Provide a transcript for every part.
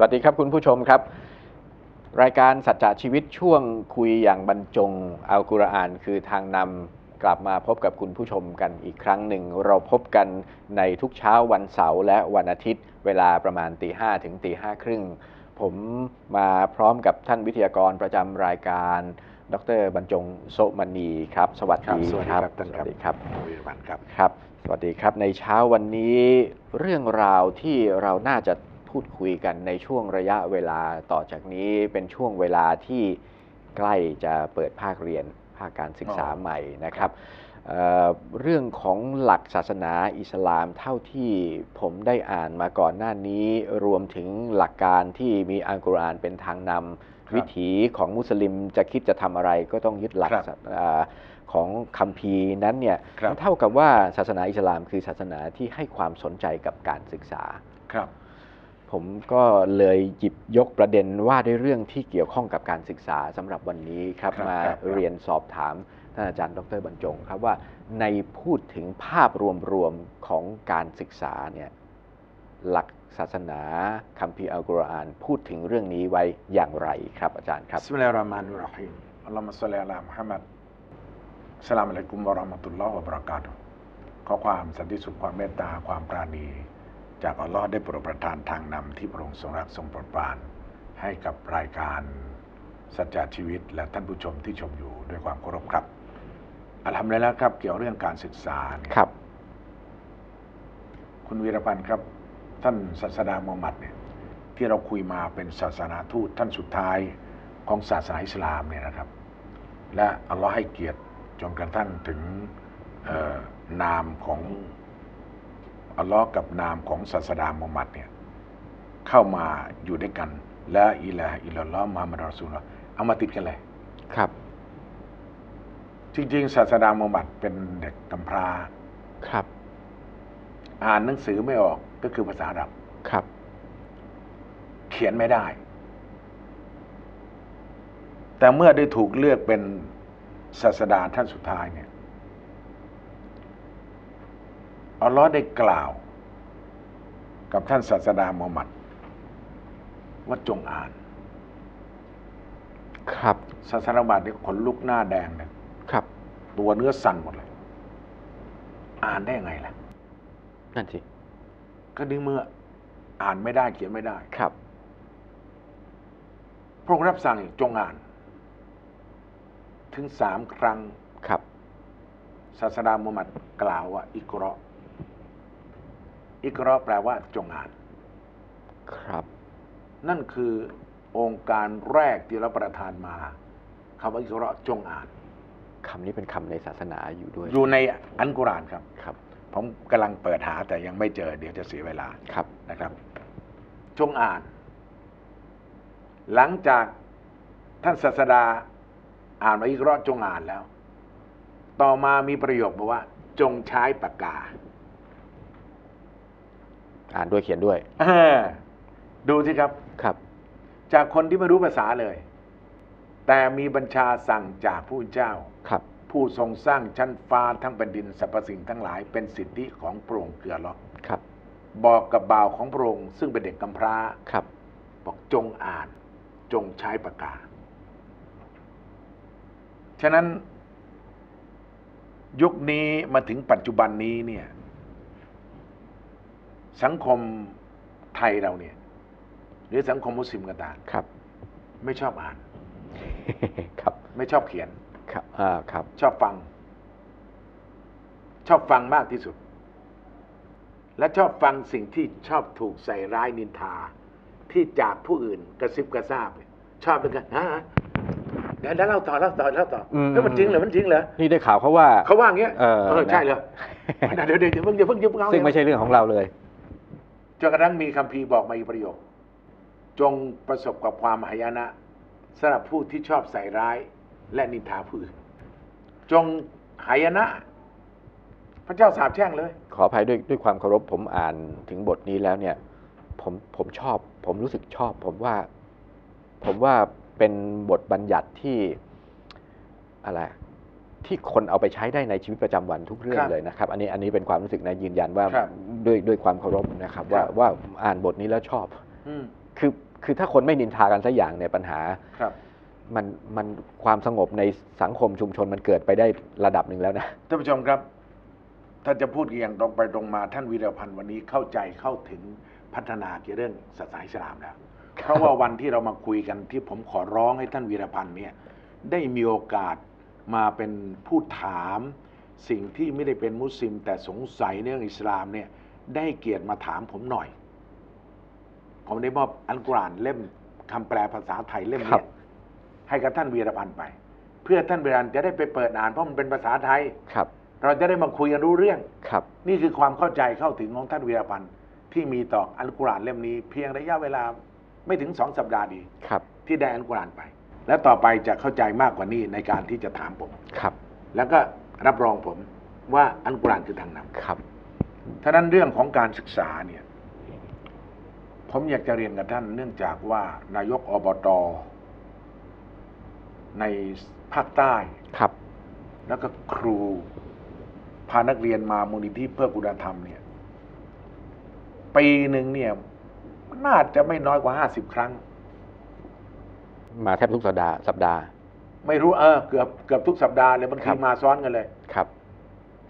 วัสดีครับคุณผู้ชมครับ รายการสัจจะชีวิตช่วงคุยอย่างบรรจงอัลกุรอาน คือทางนำกลับมาพบกับคุณผู้ชมกันอีกครั้งหนึ่ง เราพบกันในทุกเช้าวันเสาร์และวันอาทิตย์ เวลาประมาณตีห้ถึงตีห้าครึ่งผมมาพร้อมกับท่านวิทยากรประจำรายการ ดรบรรจงโสมณีครับ สวัสครับดีสวัสดีครับครับท่านสครับวัสดีครับวิรวันครับครับ สวัสดีครับในเช้าวันนี้เรื่องราวที่เราน่าจะ พูดคุยกันในช่วงระยะเวลาต่อจากนี้เป็นช่วงเวลาที่ใกล้จะเปิดภาคเรียนภาคการศึกษาอ๋อใหม่นะครับเอ่อเรื่องของหลักศาสนาอิสลามเท่าที่ผมได้อ่านมาก่อนหน้านี้ รวมถึงหลักการที่มีอัลกุรอานเป็นทางนำวิถีของมุสลิมจะคิดจะทำอะไรก็ต้องยึดหลักครับศาสเอ่อของคัมภีร์นั้นเนี่ยครับมันเท่ากับว่าศาสนาอิสลามคือศาสนาที่ให้ความสนใจกับการศึกษาครับ ผมก็เลยหยิบยกประเด็นว่าด้วยเรื่องที่เกี่ยวข้องกับการศึกษาสำหรับวันนี้ครับครับมาครับครับเรียนสอบถามท่านอาจารย์ดรบรรจงครับว่าในพูดถึงภาพรวมๆของการศึกษาเนี่ยหลักศาสนาคัมภีร์อัลกุรอานพูดถึงเรื่องนี้ไว้อย่างไรครับอาจารย์ครับบิสมิลลาฮิรเราะห์มานิรเราะฮีมอัลลอฮุมะศ็อลลิอะลามุฮัมมัดอัสสลามุอะลัยกุมวะเราะห์มะตุลลอฮ์วะบะเราะกาตุฮ์ขอความสันติสุขความเมตตาความปราณี จากอัลลอฮ์ได้โปรดประทานทางนำที่พระองค์ทรงรักทรงโปรดปราน ให้กับรายการสัจจชีวิตและท่านผู้ชมที่ชมอยู่ด้วยความเคารพครับอัลฮัมดุลิลละห์ครับ เกี่ยวเรื่องการศึกษาเนี่ยครับ คุณวีรพันธ์ครับ ท่านศาสดามูฮัมหมัดเนี่ยที่เราคุยมาเป็นศาสนาทูตท่านสุดท้ายของศาสนาอิสลามเนี่ยนะครับ และอัลลอฮ์ให้เกียรติจนกระทั่งถึงเอ่อนามของ อัลลอฮ์กับนามของศาสดามูฮัมหมัดเนี่ยเข้ามาอยู่ด้วยกัน และอิละฮ์อิลลัลลอฮ์มุฮัมมัดรอซูลลอฮ์เอามาติดกันเลย ครับ จริงๆ ศาสดามูฮัมหมัดเป็นเด็กกำพร้าครับ อ่านหนังสือไม่ออกก็คือภาษาอาหรับครับ เขียนไม่ได้ แต่เมื่อได้ถูกเลือกเป็นศาสดาท่านสุดท้ายเนี่ย อัลลอฮ์ได้กล่าว กับท่านศาสดามูฮัมหมัด ว่าจงอ่าน ครับ ศาสนาบัตรนี่ขนลุกหน้าแดงเนี่ยครับ ตัวเนื้อสั่นหมดเลย อ่านได้ยังไงล่ะ นั่นสิ ก็ในเมื่ออ่านไม่ได้เขียนไม่ได้ ครับ พระองค์รับสั่งจงอ่าน ถึงสามครั้ง ครับ ศาสดามุฮัมมัดกล่าวว่าอิกเราะห์ อิกเราะห์แปลว่าจงอ่าน ครับ นั่นคือองค์การแรกที่เราประทานมาคำว่าอิกเราะห์จงอ่านคำนี้เป็นคำในศาสนาอยู่ด้วย อยู่ในอันกุรอานครับ ครับ ผมกำลังเปิดหาแต่ยังไม่เจอ เดี๋ยวจะเสียเวลา ครับ นะครับ จงอ่าน หลังจากท่านศาสดาอ่านมาอีกรอบจงอ่านแล้ว ต่อมามีประโยคบอกว่า จงใช้ปากกา อ่านด้วยเขียนด้วยเออดูสิครับ ครับ จากคนที่ไม่รู้ภาษาเลย แต่มีบัญชาสั่งจากผู้เจ้า ครับ ผู้ทรงสร้างชั้นฟ้าทั้งแผ่นดินสรรพสิ่งทั้งหลายเป็นสิทธิของพระองค์เกลือล้อครับ บอกกับบ่าวของพระองค์ซึ่งเป็นเด็กกำพร้า ครับ บอกจงอ่าน จงใช้ปากกา ฉะนั้น ยุคนี้มาถึงปัจจุบันนี้เนี่ย สังคมไทยเราเนี่ย หรือสังคมมุสลิมก็ตามครับ ไม่ชอบอ่าน ครับ ไม่ชอบเขียน ครับอ่าครับ ชอบฟัง ชอบฟังมากที่สุด และชอบฟังสิ่งที่ชอบถูกใส่ร้ายนินทา ที่จากผู้อื่นกระซิบกระซาบเนี่ยชอบเป็นกันฮะเดี๋ยวเล่าต่อเล่าต่อเล่าต่ออมแล้วมันจริงเหรอมันจริงเหรอนี่ได้ข่าวเขาว่าเขาว่าอย่างเงี้ยเออใช่นะเหรอเดี๋ยวเดี๋ยวเดี๋ยวเพิ่งอย่าเพิ่งอย่าเพิ่งเอาซึ่งไม่ใช่เรื่องของเราเลย จนกระทั่งมีคัมภีบอกมาอีกประโยค จงประสบกับความหายนะสำหรับผู้ที่ชอบใส่ร้ายและนินทาผู้อื่นจงหายนะ พระเจ้าสาบแช่งเลย ขออภัยด้วยด้วยความเคารพผมอ่านถึงบทนี้แล้วเนี่ย ผมผมชอบ ผมรู้สึกชอบ ผมว่า ผมว่าเป็นบทบัญญัติที่อะไร ที่คนเอาไปใช้ได้ในชีวิตประจำวันทุกเรื่อคงรับเลยนะครับ อันนี้อันนี้เป็นความรู้สึกนะยืนยันว่าครับด้วยด้วยความเคารพนะครับ ว่าครับว่าอ่านบทนี้แล้วชอบอืมคือคือถ้าคนไม่นินทากันสักอย่างเนี่ยปัญหาครับมันมันความสงบในสังคมชุมชนมันเกิดไปได้ระดับหนึ่งแล้วนะท่านผู้ชมครับถ้าจะพูดอย่างตรงไปตรงมาท่านวีรพันธ์วันนี้เข้าใจเข้าถึงพัฒนาเกี่ยวเรื่องศาสนาอิสลามแล้วเพราะว่าวันที่เรามาคุยกันที่ผมขอร้องให้ท่านวีรพันธ์เนี่ยได้มีโอกาส มาเป็นผู้ถามสิ่งที่ไม่ได้เป็นมุสลิม แต่สงสัยในเรื่องอิสลามเนี่ยได้เกียรติมาถามผมหน่อย ผมได้มอบอัลกุรอานเล่มคำแปลภาษาไทยเล่มครัเนี้บยให้กับท่านวีรพันธ์ไป เพื่อท่านวีรพันธ์จะได้ไปเปิดอ่านเพราะมันเป็นภาษาไทยครับ เราจะได้มาคุยกันรู้เรื่องครับ นี่คือความเข้าใจเข้าถึงของท่านวีรพันธ์ที่มีต่ออัลกุรอานเล่มนี้ เพียงระยะเวลาไม่ถึงสองสัปดาห์ดีครับ ที่ได้อัลกุรอานไป และต่อไปจะเข้าใจมากกว่านี้ในการที่จะถามผม ครับ แล้วก็รับรองผมว่าอัลกุรอานคือทางนครับำท่านั้นเรื่องของการศึกษาเนี่ย ผมอยากจะเรียนกับท่านเนื่องจากว่านายกอบตในภาคใต้ครับ แล้วก็ครูพานักเรียนมามูลนิธิเพื่อคุณธรรมเนี่ย ปีหนึ่งเนี่ย น่าจะไม่น้อยกว่าห้าสิบครั้ง มาแทบทุกสัปดาห์สัปดาห์ ไม่รู้เออเกือบเกือบทุกสัปดาห์เลยบางครัทีบมาซ้อนกันเลยครับ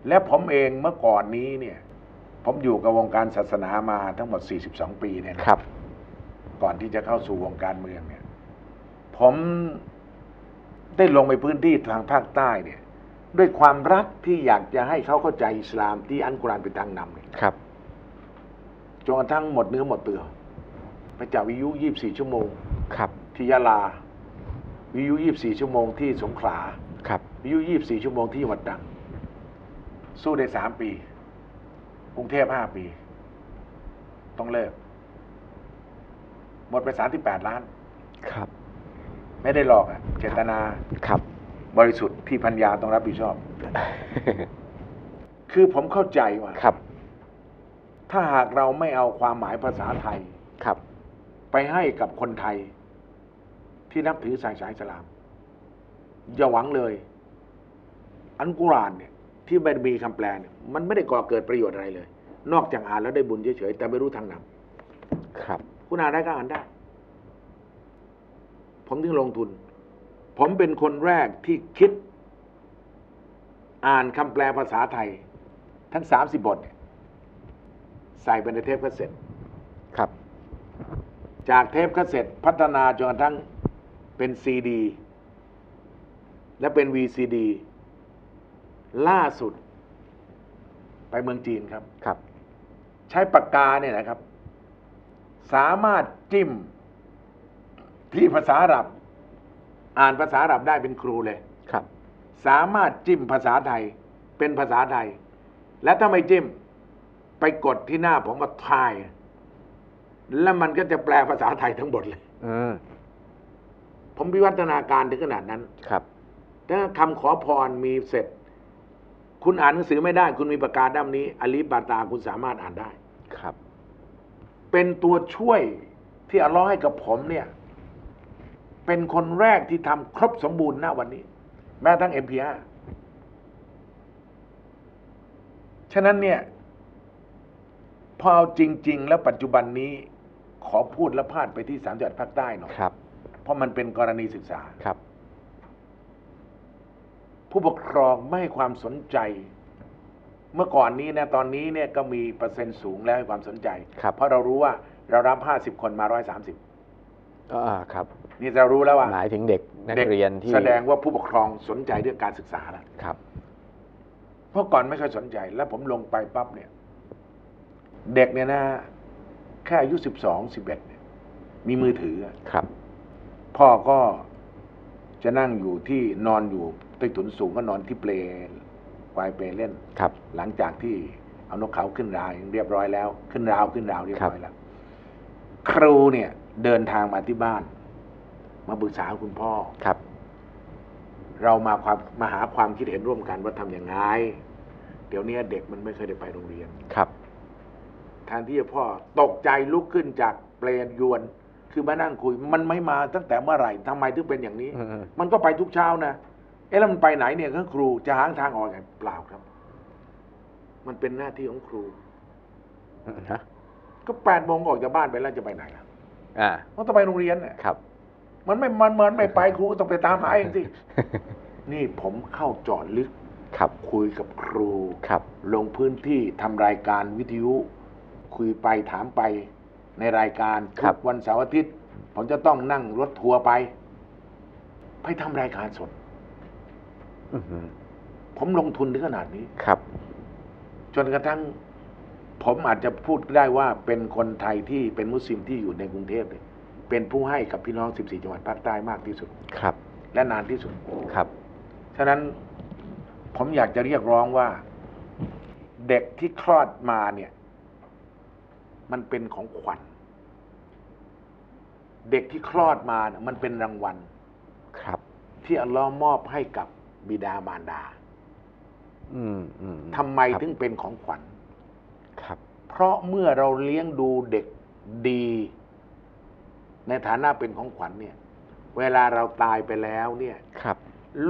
และผมเองเมื่อก่อนนี้เนี่ย ผมอยู่กับวงการศาสนามาทั้งหมด 42 ปีเนี่ยนะครับ ก่อนที่จะเข้าสู่วงการเมืองเนี่ย ผมได้ลงไปพื้นที่ทางภาคใต้เนี่ย ด้วยความรักที่อยากจะให้เขาเข้าใจอิสลามที่อันกุรอานเป็นทางนำเนี่ยครับจนกระทั่งหมดเนื้อหมดตัวไปจากวิทยุ 24 ชั่วโมง ครับ ที่ยะลา วิทยุ24 ชั่วโมงที่สงขลาครับ วิทยุ24 ชั่วโมงที่จังหวัดตรังสู้ได้ 3 ปี กรุงเทพ 5 ปี ต้องเลิก หมดไป 38 ล้าน ครับ ไม่ได้หลอกอะเจตนาครับ บริสุทธิ์ที่พัญญาต้องรับผิดชอบ คือผมเข้าใจว่า ครับ ถ้าหากเราไม่เอาความหมายภาษาไทย ครับ ไปให้กับคนไทย ที่นับถือศาสนาอิสลาม อย่าหวังเลย อันกุรอานเนี่ยที่มันมีคำแปลเนี่ยมันไม่ได้ก่อเกิดประโยชน์อะไรเลย นอกจากอ่านแล้วได้บุญเฉยๆแต่ไม่รู้ทางนครับำคุณอ่านได้ก็อ่านได้ ผมถึงลงทุน ผมเป็นคนแรกที่คิด อ่านคำแปลภาษาไทย ทั้งสามสิบบทเนี่ยใส่ไปในเทปคาสเซ็ตครับ จากเทปคาสเซ็ตพัฒนาจนกระทั่ง เป็นซีดีและเป็น VCD ล่าสุด ไปเมืองจีนครับ ครับ ใช้ปากกาเนี่ยนะครับ สามารถจิ้มที่ภาษาอาหรับ อ่านภาษาอาหรับได้เป็นครูเลย ครับ สามารถจิ้มภาษาไทย เป็นภาษาไทย และถ้าไม่จิ้ม ไปกดที่หน้าผมว่าทายแล้วมันก็จะแปลภาษาไทยทั้งหมดเลยอืม ผมวิวัฒนาการถึงขนาดนั้น ครับถ้าคำขอพรมีเสร็จ คุณอ่านหนังสือไม่ได้ คุณมีปากกาด้ามนี้อลิบาตาคุณสามารถอ่านได้ ครับ เป็นตัวช่วยที่อัลเลอฮ์ให้กับผมเนี่ย เป็นคนแรกที่ทำครบสมบูรณ์ณวันนี้ แม้ทั้ง MP5 ฉะนั้นเนี่ย พอเอาจริง ๆ แล้วปัจจุบันนี้ขอพูดและพาดไปที่สามจังหวัดภาคใต้หน่อยครับเพ ราะมันเป็นกรณีศึกษา ครับ ผู้ปกครองไม่ให้ความสนใจ เมื่อก่อนนี้นะตอนนี้เนี่ยก็มีเปอร์เซ็นต์สูงแล้วให้ความสนใจ ครับ เพราะเรารู้ว่าเรารับห้าสิบคนมาร้อยสามสิบอ่าครับ นี่เรารู้แล้วว่าหมายถึงเด็กนักด็เรียนที่แสดงว่าผู้ปกครองสนใจเรื่องการศึกษาแล้วครับ เพราะก่อนไม่ค่อยสนใจ แล้วผมลงไปปั๊บเนี่ย เด็กเนี่ยนะแค่อายุสิบสองสิบเอ็ดเนี่ยมีมือถืออะครับ พ่อก็จะนั่งอยู่ที่นอนอยู่ใต้ถุนสูงก็นอนที่เปลควายเปลเล่นครับ หลังจากที่เอานกเขาขึ้นราวเรียบร้อยแล้ว ขึ้นราวขึ้นราวเรียบร้อยแล้ว ครูเนี่ย เดินทางมาที่บ้าน มาปรึกษาคุณพ่อครับ เรามาความมาหาความคิดเห็นร่วมกันว่าทำอย่างไงเดี๋ยวนี้เด็กมันไม่เคยได้ไปโรงเรียนครับแทนที่จะพ่อตกใจลุกขึ้นจากเปลนยวน คือมานั่งคุย มันไม่มาตั้งแต่เมื่อไหร่ทำไมถึงเป็นอย่างนี้อืมมันก็ไปทุกเช้านะเอ๊ะแล้วมันไปไหนเนี่ยก็ครูจะหาทางออกไงเปล่าครับ มันเป็นหน้าที่ของครูอืมฮะก็แปดโมงออกจากบ้านไปแล้วจะไปไหนล่ะอ่ามันต้องไปโรงเรียนเนี่ยครับ มันไม่มันมันไม่ไปครูก็ต้องไปตามหาเองสินี่ผมเข้าเจาะลึกครับคุยกับครูครับ ลงพื้นที่ทำรายการวิทยุ คุยไปถามไป ในรายการครับทุกวันเสาร์อาทิตย์ ผมจะต้องนั่งรถทัวร์ไป ไปทำรายการสด อือหือผมลงทุนถึงขนาดนี้ ครับ จนกระทั่งผมอาจจะพูดได้ว่าเป็นคนไทยที่เป็นมุสลิมที่อยู่ในกรุงเทพเนี่ยเป็นผู้ให้กับพี่น้อง 14 จังหวัดภาคใต้มากที่สุด ครับ และนานที่สุด ครับ ฉะนั้นผมอยากจะเรียกร้องว่า เด็กที่คลอดมาเนี่ย มันเป็นของขวัญ เด็กที่คลอดมาเนี่ยมันเป็นรางวัลครับ ที่อัลลอฮ์มอบให้กับบิดามารดาอืมอืมทำไมครับถึงเป็นของขวัญ ครับ เพราะเมื่อเราเลี้ยงดูเด็กดี ในฐานะเป็นของขวัญเนี่ย เวลาเราตายไปแล้วเนี่ย ครับ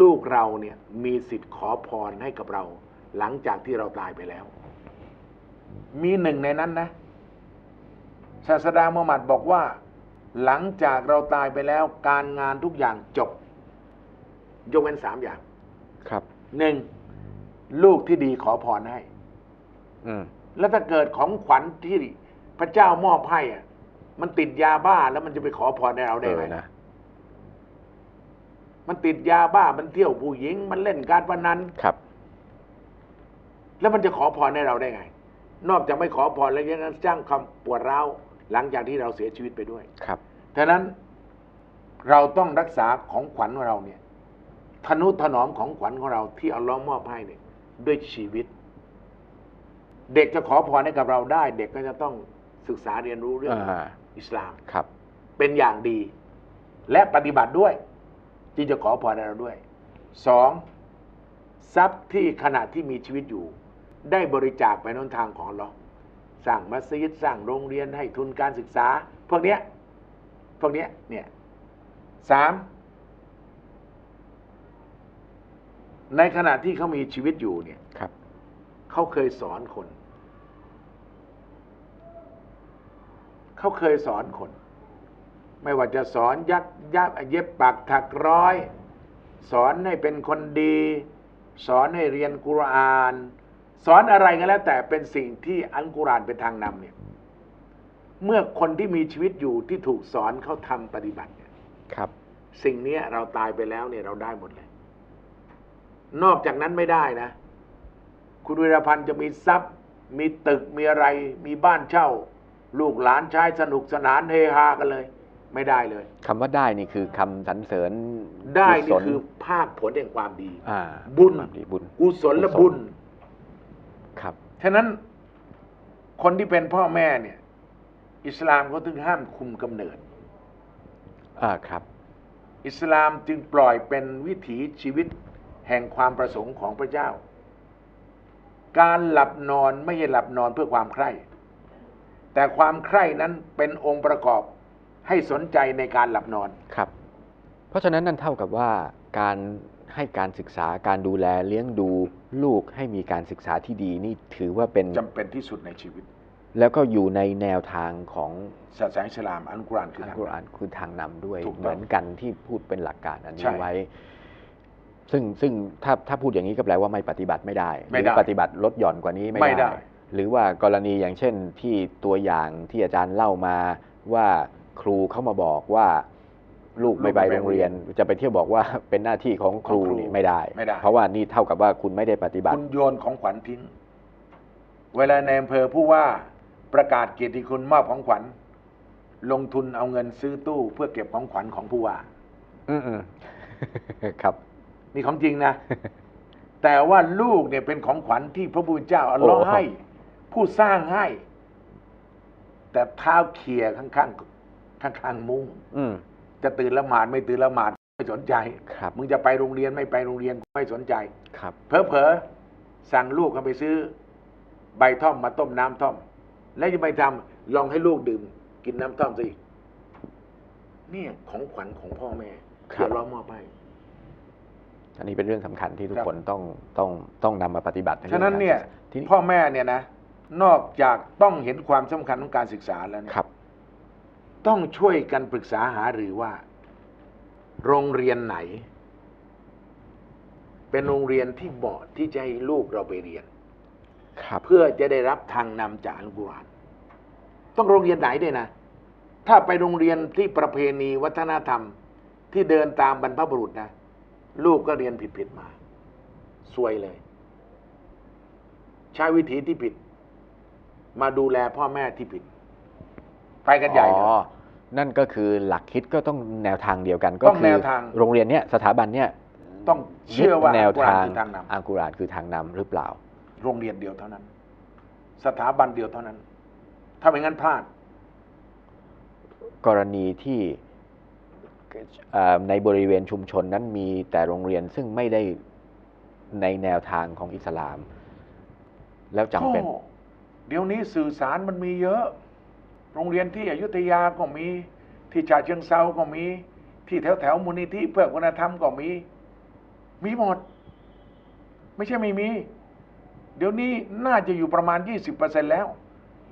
ลูกเราเนี่ยมีสิทธิ์ขอพรให้กับเรา หลังจากที่เราตายไปแล้ว มีหนึ่งในนั้นนะ ศาสดามุฮัมมัดบอกว่า หลังจากเราตายไปแล้วการงานทุกอย่างจบ ยกเว้นสามอย่างครับหนึ่งลูกที่ดีขอพรให้ อืมแล้วถ้าเกิดของขวัญที่พระเจ้ามอบให้อะมันติดยาบ้าแล้วมันจะไปขอพรในเราเอได้อไหมนะมันติดยาบ้ามันเที่ยวผู้หญิง มันเล่นการพนันครับ แล้วมันจะขอพรให้เราได้ไง นอกจากไม่ขอพรแล้วยังสร้างความปวดร้าว หลังจากที่เราเสียชีวิตไปด้วยครับฉะนั้นเราต้องรักษาของขวัญของเราเนี่ยทนุถนอมของขวัญของเราที่อัลลอฮ์มอบให้เนี่ยด้วยชีวิต เด็กจะขอพรให้กับเราได้ เด็กก็จะต้องศึกษาเรียนรู้เรื่องอ่าอิสลามครับ เป็นอย่างดี และปฏิบัติด้วยที่จะขอพรให้เราด้วยสองทรัพย์ที่ขณะที่มีชีวิตอยู่ ได้บริจาคไปในหนทางของเรา สร้างมัสยิดสร้างโรงเรียนให้ทุนการศึกษา พวกเนี้ยพวกเนี้ยเนี่ยสามในขณะที่เขามีชีวิตอยู่เนี่ยครับเขาเคยสอนคน เขาเคยสอนคน ไม่ว่าจะสอนยักยักเย็บปักถักร้อย สอนให้เป็นคนดี สอนให้เรียนกุรอาน สอนอะไรก็แล้ว แต่เป็นสิ่งที่อัลกุรอานเป็นทางนำเนี่ย เมื่อคนที่มีชีวิตอยู่ที่ถูกสอนเขาทำปฏิบัติเนี่ยครับ สิ่งเนี้ยเราตายไปแล้วเนี่ยเราได้หมดเลย นอกจากนั้นไม่ได้นะ คุณวิรพันธ์จะมีทรัพย์ มีตึกมีอะไร มีบ้านเช่า ลูกหลานใช้สนุกสนานเฮฮากันเลย ไม่ได้เลยคำว่าได้นี่คือคำสรรเสริญได้กุศนี่ลคือภาคผลแห่งความดีอ่าบุญความดีบุญกุศลและกุศลบุญครับ ฉะนั้นคนที่เป็นพ่อแม่เนี่ย อิสลามเขาถึงห้ามคุมกำเนิด อ่าครับ อิสลามจึงปล่อยเป็นวิถีชีวิตแห่งความประสงค์ของพระเจ้า การหลับนอนไม่ใช่หลับนอนเพื่อความใคร่ แต่ความใคร่นั้นเป็นองค์ประกอบให้สนใจในการหลับนอนครับ เพราะฉะนั้นนั่นเท่ากับว่าการ ให้การศึกษาการดูแลเลี้ยงดูลูกให้มีการศึกษาที่ดีนี่ถือว่าเป็นจำเป็นที่สุดในชีวิต แล้วก็อยู่ในแนวทางของศาสนาอิสลามอัลกุรอานคืออัลทาง กุรอานคือทางนำด้วยถูกต้องเหมือนกันที่พูดเป็นหลักการอันนี้ใช่ไว้ ซึ่งซึ่งถ้าถ้าพูดอย่างนี้ก็แปลว่าไม่ปฏิบัติไม่ได้หไม่รืได้ปฏิบัติลดหย่อนกว่านี้ไม่ไม่ได้ หรือว่ากรณีอย่างเช่นที่ตัวอย่างที่อาจารย์เล่ามาว่าครูเข้ามาบอกว่า ลูกไม่ไปโรงเรียน จะไปเที่ยวบอกว่าเป็นหน้าที่ของครูของครูนี่ไม่ได้ ไม่ได้ เพราะว่านี่เท่ากับว่าคุณไม่ได้ปฏิบัติ คุณโยนของขวัญทิ้ง เวลาในอำเภอผู้ว่าประกาศเกียรติคุณมอบของขวัญ ลงทุนเอาเงินซื้อตู้เพื่อเก็บของขวัญของผู้ว่า อืมอืมครับ นี่ของจริงนะ แต่ว่าลูกเนี่ยเป็นของขวัญที่พระผู้เป็นเจ้าอัลลอฮ์โอ้ให้ ผู้สร้างให้ แต่เท้าเขี่ยข้างๆข้างๆมุ้ง อืม จะตื่นละหมาดไม่ตื่นละหมาดไม่สนใจ ครับมึงจะไปโรงเรียนไม่ไปโรงเรียนไม่สนใจ ครับ เผลอๆสั่งลูกเขาไปซื้อ ใบท่อมมาต้มน้ำท่อม แล้วจะไปทำลองให้ลูกดื่ม กินน้ำท่อมซะอีกเนี่ยของขวัญของพ่อแม่ครับเดี๋ยวเรามอบให้อันนี้เป็นเรื่องสำคัญที่ทุกครับคนต้องต้องต้องนำมาปฏิบัติใฉะนั้นเนี่ยที่พ่อแม่เนี่ยนะ นอกจากต้องเห็นความสำคัญของการศึกษาแล้วเนี่ยครับ ต้องช่วยกันปรึกษาหารือว่า โรงเรียนไหน เป็นโรงเรียนที่เหมาะที่จะให้ลูกเราไปเรียนครับเพื่อจะได้รับทางนำจากอัลกุรอานต้องโรงเรียนไหนด้วยนะ ถ้าไปโรงเรียนที่ประเพณีวัฒนธรรมที่เดินตามบรรพบุรุษนะ ลูกก็เรียนผิดๆมาซวยเลย ใช้วิธีที่ผิด มาดูแลพ่อแม่ที่ผิด ไปกันใหญ่เลย อ๋อนั่นก็คือหลักคิดก็ต้องแนวทางเดียวกันก็ต้องคืแนวทาง โรงเรียนเนี้ยสถาบันเนี้ยต้องเชื่อว่ายึดแนวอัลกุรอทานงคือทางนอัลกุรอานคือทางนำหรือเปล่าำโรงเรียนเดียวเท่านั้น สถาบันเดียวเท่านั้น ถ้าไม่งั้นพลาด กรณีที่เอ่อในบริเวณชุมชนนั้นมีแต่โรงเรียนซึ่งไม่ได้ในแนวทางของอิสลาม แล้วจำเป็น ก็เดี๋ยวนี้สื่อสารมันมีเยอะ โรงเรียนที่อยุธยาก็มีที่ฉะเชิงเซาก็มี ที่แถวแถวๆมูลนิธิเพื่อคุณธรรมก็มี มีหมด ไม่ใช่ไม่มี เดี๋ยวนี้น่าจะอยู่ประมาณ 20%แล้ว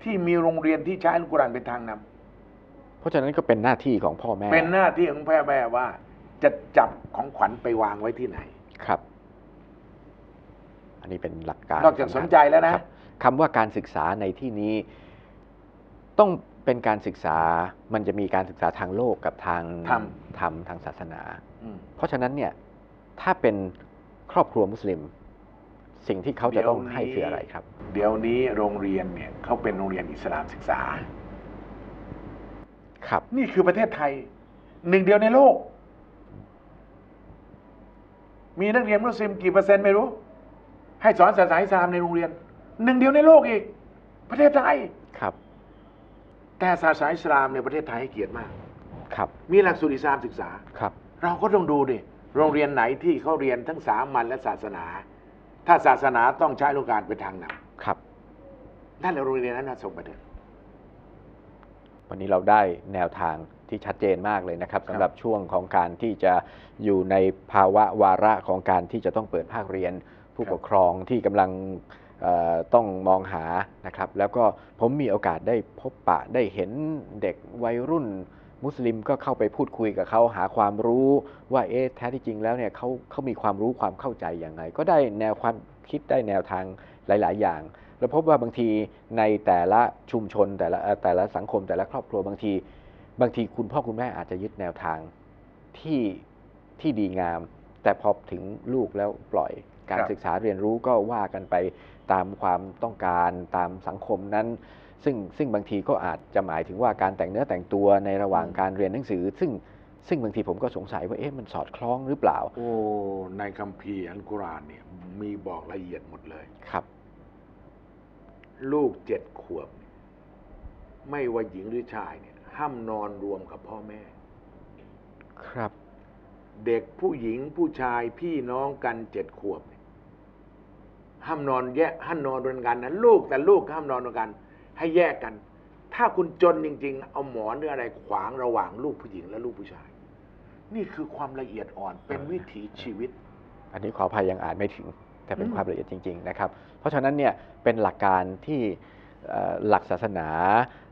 ที่มีโรงเรียนที่ใช้อัลกุรอานเป็นทางนำเพราะฉะนั้นก็เป็นหน้าที่ของพ่อแม่ เป็นหน้าที่ของพ่อแม่ว่า จะจับของขวัญไปวางไว้ที่ไหนครับ อันนี้เป็นหลักการนอกจากสนใจแล้วนะครับคำว่าการศึกษาในที่นี้ ต้องเป็นการศึกษามันจะมีการศึกษาทางโลกกับทางธรรม ธรรมทางศาสนา อืม เพราะฉะนั้นเนี่ยถ้าเป็นครอบครัวมุสลิม สิ่งที่เขาจะต้องเดี๋ยวนี้ให้คืออะไรครับ เดี๋ยวนี้โรงเรียนเนี่ยเขาเป็นโรงเรียนอิสลามศึกษา ครับ นี่คือประเทศไทย หนึ่งเดียวในโลก มีนักเรียนมุสลิมกี่เปอร์เซ็นต์ไม่รู้ ให้สอนศาสนาอิสลามในโรงเรียน หนึ่งเดียวในโลกอีก ประเทศไทยครับ แต่ศาสนาอิสลามในประเทศไทยให้เกียรติมาก ครับ มีหลักสูตรอิสลามศึกษา ครับ เราก็ต้องดูดิ โรงเรียนไหนที่เขาเรียนทั้งสามัญและศาสนา ถ้าศาสนาต้องใช้ลูกการเป็นทางนครับำนั่นแหละโรงเรียนนั้นน่าส่งไปเถอะ วันนี้เราได้แนวทางที่ชัดเจนมากเลยนะครับสำหรับช่วงของการที่จะอยู่ในภาวะวาระของการที่จะต้องเปิดภาคเรียน ผู้ครับปกครองที่กำลังเอ่อ ต้องมองหานะครับ แล้วก็ผมมีโอกาสได้พบปะได้เห็นเด็กวัยรุ่น มุสลิมก็เข้าไปพูดคุยกับเขาหาความรู้ว่าเอ๊ะแท้ที่จริงแล้วเนี่ยเขาเขามีความรู้ความเข้าใจอย่างไรก็ได้แนวความคิดได้แนวทางหลาย ๆ อย่างแล้วพบว่าบางทีในแต่ละชุมชนแต่ละเอ่อแต่ละสังคมแต่ละครอบครัวบางที บางทีคุณพ่อคุณแม่อาจจะยึดแนวทางที่ที่ดีงาม แต่พอถึงลูกแล้วปล่อยการครับศึกษาเรียนรู้ก็ว่ากันไป ตามความต้องการตามสังคมนั้น ซึ่งซึ่งบางทีก็อาจจะหมายถึงว่าการแต่งเนื้อแต่งตัวในระหว่างการเรียนหนังสือ ซึ่งซึ่งบางทีผมก็สงสัยว่าเอ๊ะมันสอดคล้องหรือเปล่า โอ้ในคัมภีร์อัลกุรอานเนี่ยมีบอกละเอียดหมดเลยครับ ลูกเจ็ดขวบเนี่ยไม่ว่าหญิงหรือชายเนี่ย ห้ามนอนรวมกับพ่อแม่ ครับ เด็กผู้หญิงผู้ชายพี่น้องกันเจ็ดขวบเนี่ย ห้ามนอนแยกห้ามนอนรวมกันนะลูกแต่ลูกห้ามนอนรวมกัน ให้แยกกัน ถ้าคุณจนจริง ๆ เอาหมอนหรืออะไรขวางระหว่างลูกผู้หญิงและลูกผู้ชาย นี่คือความละเอียดอ่อนเป็นวิถีชีวิต อันนี้ขออภัยยังอ่านไม่ถึง แต่เป็นความละเอียดจริง ๆ นะครับ เพราะฉะนั้นเนี่ยเป็นหลักการที่หลักศาสนา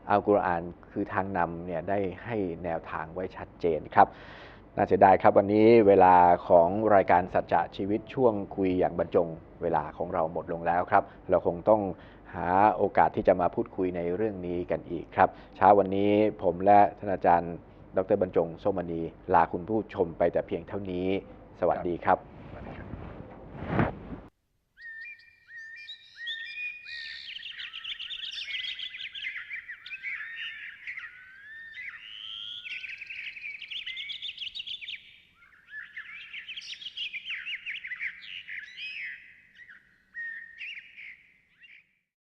อัลกุรอานคือทางนำเนี่ยได้ให้แนวทางไว้ชัดเจนครับ น่าเสียดายครับวันนี้เวลาของรายการสัจจะชีวิตช่วงคุยอย่างบรรจง เวลาของเราหมดลงแล้วครับ เราคงต้องหาโอกาสที่จะมาพูดคุยในเรื่องนี้กันอีกครับเช้าวันนี้ผมและท่านอาจารย์ ดรบรรจงโสมณี ลาคุณผู้ชมไปแต่เพียงเท่านี้ สวัสดีครับ